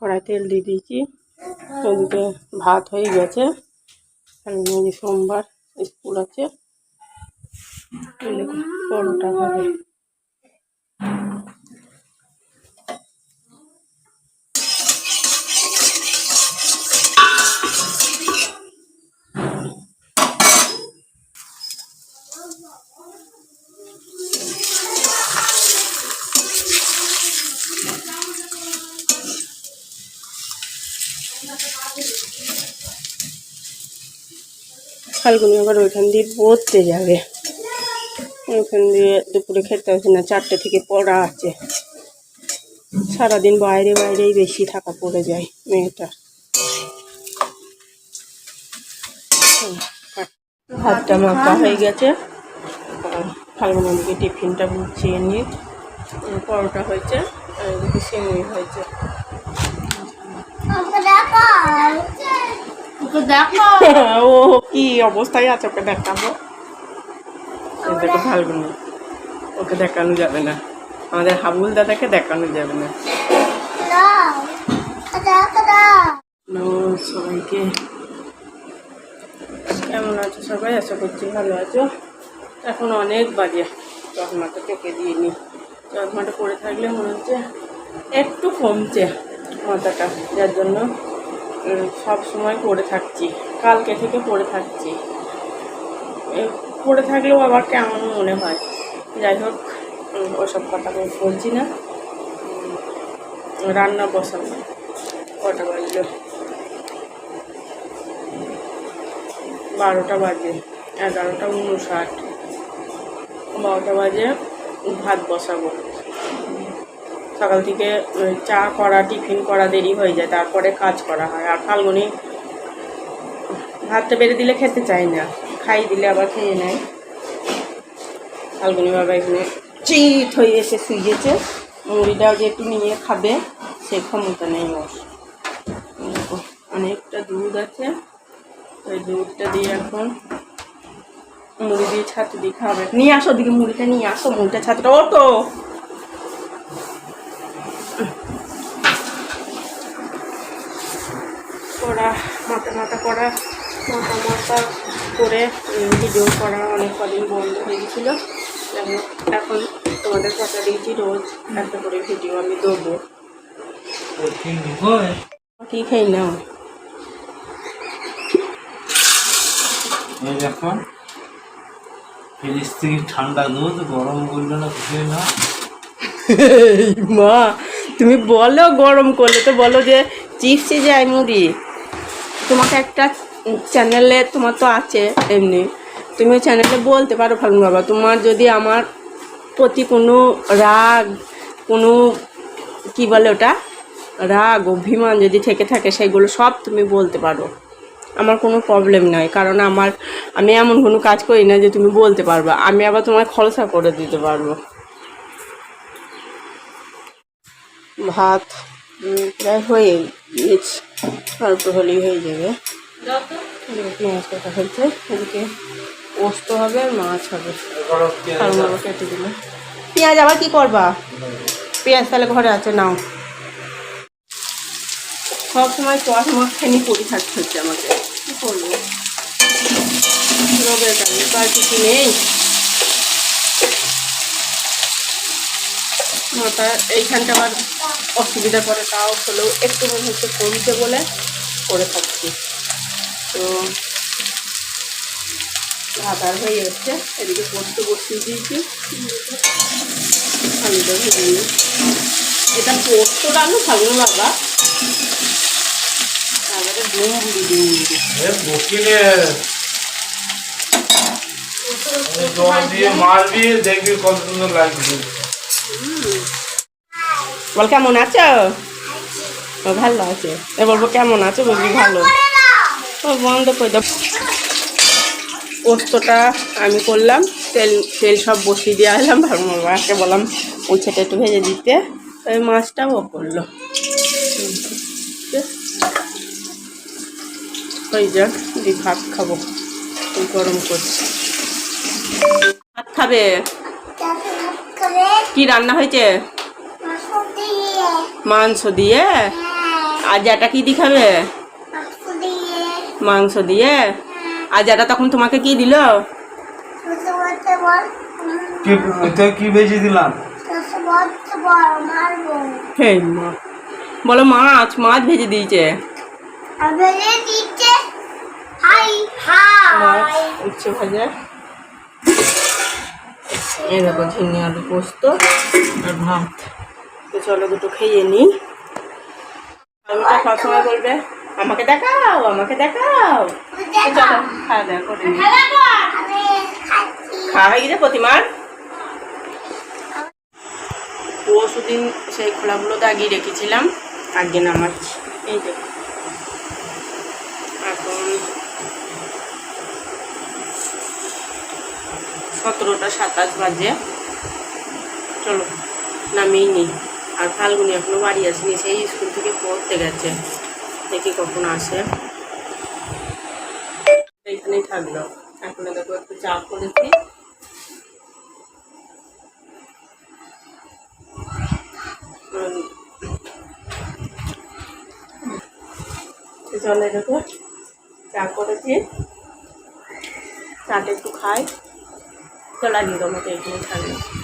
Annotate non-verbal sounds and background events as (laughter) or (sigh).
কড়াই তেল দিয়ে দিয়েছি। ওদিকে ভাত হয়ে গেছে। সোমবার স্কুল আছে। পরোটা ফাল্গুনি আবার ওইখান দিয়ে পড়তে যাবে। ওইখান দিয়ে দুপুরে খেতে হচ্ছে না চারটে থেকে পড়া আছে। সারাদিন বাইরে বাইরেই বেশি থাকা পড়ে যায় মেয়েটা। হুম, ভাতটা মাখা হয়ে গেছে। ফাল্গুনের দিকে টিফিনটা গুছিয়ে নিয়ে পরোটা হয়েছে আর এদিকে সিমুই হয়েছে। (laughs) ও কি অবস্থায় আছে ওকে দেখাবো? দেখো ফাল্গুনি। ওকে দেখানো যাবে না। আমাদের হাবুল দাদাকে দেখানো যাবে না। সবাইকে। কেমন আছো সবাই? আশা করছি ভালো আছো। এখন অনেক বাজে। চশমাটা চোখে দিয়ে নি। চশমাটা পরে থাকলে মনে হচ্ছে একটু কমছে মাথাটা যার জন্য সব সময় পড়ে থাকছি। কালকে থেকে পড়ে থাকছি। পড়ে থাকলেও আবার কেমন মনে হয়? যাই হোক ওসব কথা বলছি না। রান্না বসাবো। কটা বাজলো? বারোটা বাজে, এগারোটা উনষাট। বারোটা বাজে ভাত বসাবো। সকাল থেকে চা করা, টিফিন করা দেরি হয়ে যায়, তারপরে কাজ করা হয়। আর ফাল্গুনি ভাতটা বেড়ে দিলে খেতে চায় না, খাই দিলে আবার খেয়ে নেয়। ফাল্গুনি বাবা এখানে চিট হয়ে এসে শুয়েছে মুড়িটাও যে একটু নিয়ে খাবে, সে ক্ষমতা নেই ওর। অনেকটা দুধ আছে। ওই দুধটা দিয়ে এখন মুড়ি দিয়ে ছাতু দিয়ে খাবে। নিয়ে আসো ওদিকে মুড়িটা, নিয়ে আসো মুড়িটা, ছাতুটা। ওটো করা মাথা মাথা করা মাথা মাথা করে ভিডিও করা অনেক কদিন বন্ধ হয়ে গেছিল। এখন তোমাদের কথা দিয়েছি রোজ একটা করে ভিডিও আমি দেবো। কি খাই নাও? দেখো ফ্রিজ থেকে ঠান্ডা দুধ গরম করলে না কিছু না। (laughs) মা তুমি বলো গরম করলে তো বলো যে চিপসে যায় মুড়ি। তোমাকে একটা চ্যানেলে তোমার তো আছে এমনি। তুমি চ্যানেলে বলতে পারো ফাল্গুন বাবা। তোমার যদি আমার প্রতি কোনো রাগ, কোনো কি বলে ওটা? রাগ, অভিমান যদি থেকে থাকে, সেগুলো সব তুমি বলতে পারো। আমার কোনো প্রবলেম নয় কারণ আমার, আমি এমন কোনো কাজ করি না যে তুমি বলতে পারবা। আমি আবার তোমার খলসা করে দিতে পারব। ভাত প্রায় হয়ে গেছে। অল্প হলেই হয়ে যাবে। এদিকে পেঁয়াজ কাটা হয়েছে এদিকে পোস্ত হবে আর মাছ হবে। কেটে দিল। পেঁয়াজ আবার কি করবা? পেঁয়াজ তাহলে ঘরে আছে নাও। সব সময় চশ মাখানি পরি থাকতে হচ্ছে আমাকে। কি করব? রোগের কারণে তো আর কিছু নেই। মাথা এইখানটা আবার অসুবিধা করে তাও হলেও একটু মনে হচ্ছে কমছে বলে করে থাকছি। তো ভাতার হয়ে যাচ্ছে এদিকে পোস্ত বসিয়ে দিয়েছি। আলুটা ভেজে নিই এটা পোস্ত রান্না থাকবে বাবা। তারপরে ডুম বুড়ি ডুম বুড়ি বকিলে জল দিয়ে মারবি দেখবি কত সুন্দর লাগবে। বল কেমন আছো? ও ভালো আছে। এ বলব কেমন আছো? বলবি ভালো। ও বন্ধ করে দাও। পোস্তটা আমি করলাম তেল তেল সব বসিয়ে দিয়ে এলাম বাবাকে বললাম উচ্ছেটা একটু ভেজে দিতে। ওই মাছটাও ও করল। ওই যাক দি ভাত খাব। গরম করছি। ভাত খাবে। কি রান্না হয়েছে? মাংস দিয়ে? আর যেটা কি দি খাবে? মাংস দিয়ে? আর যেটা তখন তোমাকে কি দিল? কি বেশি দিলাম? হে মা। বলো মাছ মাছ ভেজে দিয়েছে। মাছ উচ্ছে ভাজা। এই দেখো ঝিঙে আলু পোস্ত আর ভাত। তো চলো দুটো খেয়ে নিই। আলুটা সবসময় বলবে আমাকে দেখাও আমাকে দেখাও। চলো খাওয়া দাওয়া করে নিই। খাওয়া হয়ে গেছে প্রতিমার? পরশু দিন সেই খোলাগুলো দাগিয়ে রেখেছিলাম আগে নামাচ্ছি। এই যে। এখন সতেরোটা সাতাশ বাজে। চলো নামিয়ে নি আর ফাল্গুনি এখনও বাড়ি আসেনি, সেই স্কুল থেকে পড়তে গেছে। দেখি কখন আসে। এইখানেই থাকল। এখন দেখো একটু চা করেছি। তো দেখো, চা করেছি। চাটা একটু খাই। চলা আজকে তোমাকে এখানে থাকল।